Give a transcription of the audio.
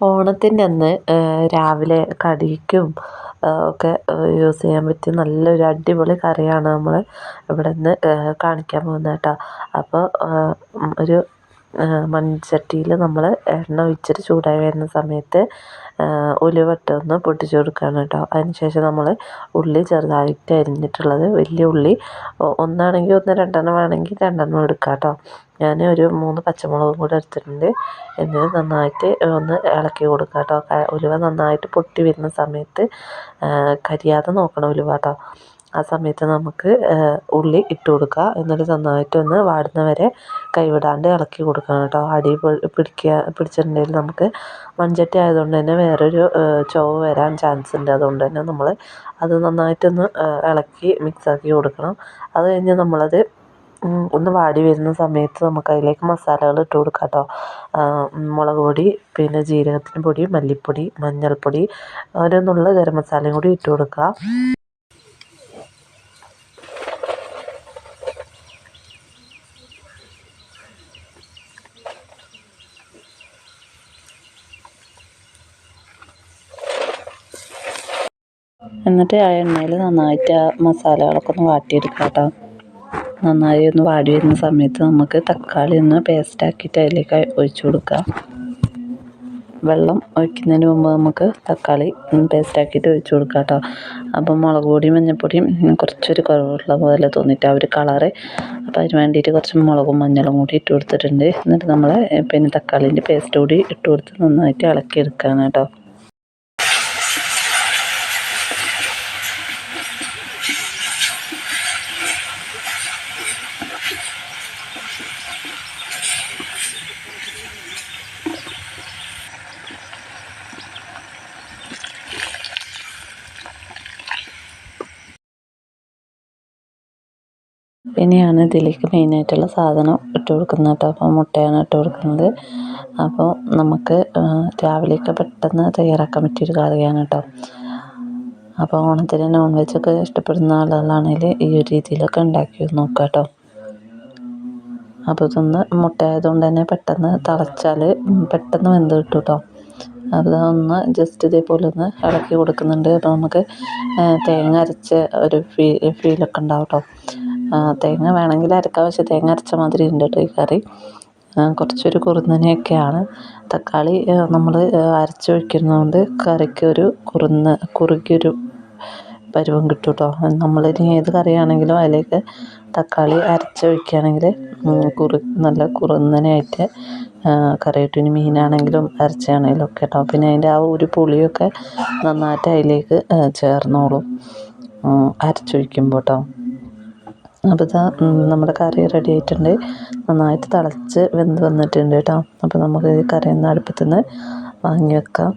ഓണത്തിന്റെ അന്ന് രാവിലെ കടിക്കും ഒക്കെ യൂസ് ചെയ്യാൻ പറ്റിയ നല്ലൊരു അടിപൊളി കറിയാണ് നമ്മൾ ഇവിടെ നിന്ന് കാണിക്കാൻ പോകുന്നത് കേട്ടോ. അപ്പോൾ ഒരു മൺചട്ടിയിൽ നമ്മൾ എണ്ണ ഒഴിച്ചിട്ട് ചൂടായി വരുന്ന സമയത്ത് ഉലുവട്ടൊന്ന് പൊട്ടിച്ചു കൊടുക്കുകയാണ് കേട്ടോ. അതിന് ശേഷം നമ്മൾ ഉള്ളി ചെറുതായിട്ട് അരിഞ്ഞിട്ടുള്ളത് വലിയ ഉള്ളി ഒന്നാണെങ്കിൽ ഒന്ന് രണ്ടെണ്ണം വേണമെങ്കിൽ രണ്ടെണ്ണം എടുക്കാം കേട്ടോ. ഞാൻ ഒരു മൂന്ന് പച്ചമുളകും കൂടെ എടുത്തിട്ടുണ്ട്. എന്നിട്ട് നന്നായിട്ട് ഒന്ന് ഇളക്കി കൊടുക്കുക കേട്ടോ. ഉലുവ നന്നായിട്ട് പൊട്ടി വരുന്ന സമയത്ത് കരിയാതെ നോക്കണം ഉലുവ കേട്ടോ. ആ സമയത്ത് നമുക്ക് ഉള്ളി ഇട്ട് കൊടുക്കുക എന്നിട്ട് നന്നായിട്ടൊന്ന് വാടുന്ന വരെ കൈവിടാണ്ട് ഇളക്കി കൊടുക്കണം കേട്ടോ. അടി പിടിക്കുക പിടിച്ചിട്ടുണ്ടെങ്കിൽ നമുക്ക് മൺചട്ടി ആയതുകൊണ്ട് തന്നെ വേറൊരു ചുവ വരാൻ ചാൻസ് ഉണ്ട് അതുകൊണ്ട് തന്നെ നമ്മൾ അത് നന്നായിട്ടൊന്ന് ഇളക്കി മിക്സാക്കി കൊടുക്കണം. അത് കഴിഞ്ഞ് നമ്മളത് ഒന്ന് വാടി വരുന്ന സമയത്ത് നമുക്ക് അതിലേക്ക് മസാലകൾ ഇട്ട് കൊടുക്കാം കേട്ടോ. മുളക് പൊടി പിന്നെ ജീരകത്തിന്റെ പൊടി മല്ലിപ്പൊടി മഞ്ഞൾപ്പൊടി ഒരു ഗരം മസാലയും കൂടി ഇട്ട് കൊടുക്കുക എന്നിട്ട് ആ എണ്ണയിൽ നന്നായിട്ട് ആ മസാലകളൊക്കെ ഒന്ന് വാട്ടിയെടുക്കാം കേട്ടോ നന്നായി ഒന്ന് വാടി വരുന്ന സമയത്ത് നമുക്ക് തക്കാളി ഒന്ന് പേസ്റ്റാക്കിയിട്ട് അതിലേക്ക് ഒഴിച്ചു കൊടുക്കാം. വെള്ളം ഒഴിക്കുന്നതിന് മുമ്പ് നമുക്ക് തക്കാളി പേസ്റ്റാക്കിയിട്ട് ഒഴിച്ചു കൊടുക്കാം കേട്ടോ അപ്പം മുളക് പൊടിയും മഞ്ഞൾപ്പൊടിയും കുറച്ചൊരു കുറവുള്ള പോലെ തോന്നിയിട്ട് ആ ഒരു കളറ് അപ്പം അതിന് വേണ്ടിയിട്ട് കുറച്ച് മുളകും മഞ്ഞളും കൂടി ഇട്ട് കൊടുത്തിട്ടുണ്ട്. എന്നിട്ട് നമ്മൾ പിന്നെ തക്കാളീന്റെ പേസ്റ്റ് കൂടി ഇട്ട് കൊടുത്ത് നന്നായിട്ട് ഇളക്കിയെടുക്കുകയാണ് കേട്ടോ ഇനിയാണ് ഇതിലേക്ക് മെയിനായിട്ടുള്ള സാധനം ഇട്ട് കൊടുക്കുന്നത് കേട്ടോ. അപ്പോൾ മുട്ടയാണ് ഇട്ട് കൊടുക്കുന്നത്. അപ്പോൾ നമുക്ക് രാവിലെയൊക്കെ പെട്ടെന്ന് തയ്യാറാക്കാൻ പറ്റിയൊരു കറിയാണ് കേട്ടോ. അപ്പോൾ ഓണത്തിന് നോൺ വെജൊക്കെ ഇഷ്ടപ്പെടുന്ന ആളുകളാണെങ്കിൽ ഈ ഒരു രീതിയിലൊക്കെ ഉണ്ടാക്കി നോക്കുക കേട്ടോ. അപ്പോൾ ഇതൊന്ന് മുട്ട ആയതുകൊണ്ട് തന്നെ പെട്ടെന്ന് തിളച്ചാൽ പെട്ടെന്ന് വെന്ത് കിട്ടും കേട്ടോ. അപ്പോൾ ഒന്ന് ജസ്റ്റ് ഇതേപോലെ ഒന്ന് ഇളക്കി കൊടുക്കുന്നുണ്ട്. അപ്പോൾ നമുക്ക് തേങ്ങ അരച്ച ഒരു ഫീ ഫീലൊക്കെ ഉണ്ടാവും കേട്ടോ. തേങ്ങ വേണമെങ്കിൽ അരക്കാം. പക്ഷേ തേങ്ങ അരച്ച മാതിരി ഉണ്ട് കേട്ടോ ഈ കറി. കുറച്ചൊരു കുറുന്നനെയൊക്കെയാണ്. തക്കാളി നമ്മൾ അരച്ചൊഴിക്കുന്നതുകൊണ്ട് കറിക്ക് ഒരു കുറുന്ന കുറുകിയൊരു പരുവം കിട്ടും കേട്ടോ നമ്മളിനി ഏത് കറിയാണെങ്കിലും അതിലേക്ക് തക്കാളി അരച്ച് വയ്ക്കുകയാണെങ്കിൽ കുറു നല്ല കുറുന്നനായിട്ട് കറി കിട്ടും ഇനി മീനാണെങ്കിലും അരച്ചാണെങ്കിലും ഒക്കെ കേട്ടോ പിന്നെ അതിന്റെ ആ ഒരു പുളിയൊക്കെ നന്നായിട്ട് അതിലേക്ക് ചേർന്നോളും. അരച്ചൊഴിക്കുമ്പോൾ കേട്ടോ അപ്പോൾ ഇതാ നമ്മുടെ കറി റെഡി ആയിട്ടുണ്ട്. നന്നായിട്ട് തിളച്ച് വെന്ത് വന്നിട്ടുണ്ട് കേട്ടോ. അപ്പോൾ നമുക്ക് ഈ കറി ഒന്ന് അടുപ്പത്ത് നിന്ന് വാങ്ങി വെക്കാം.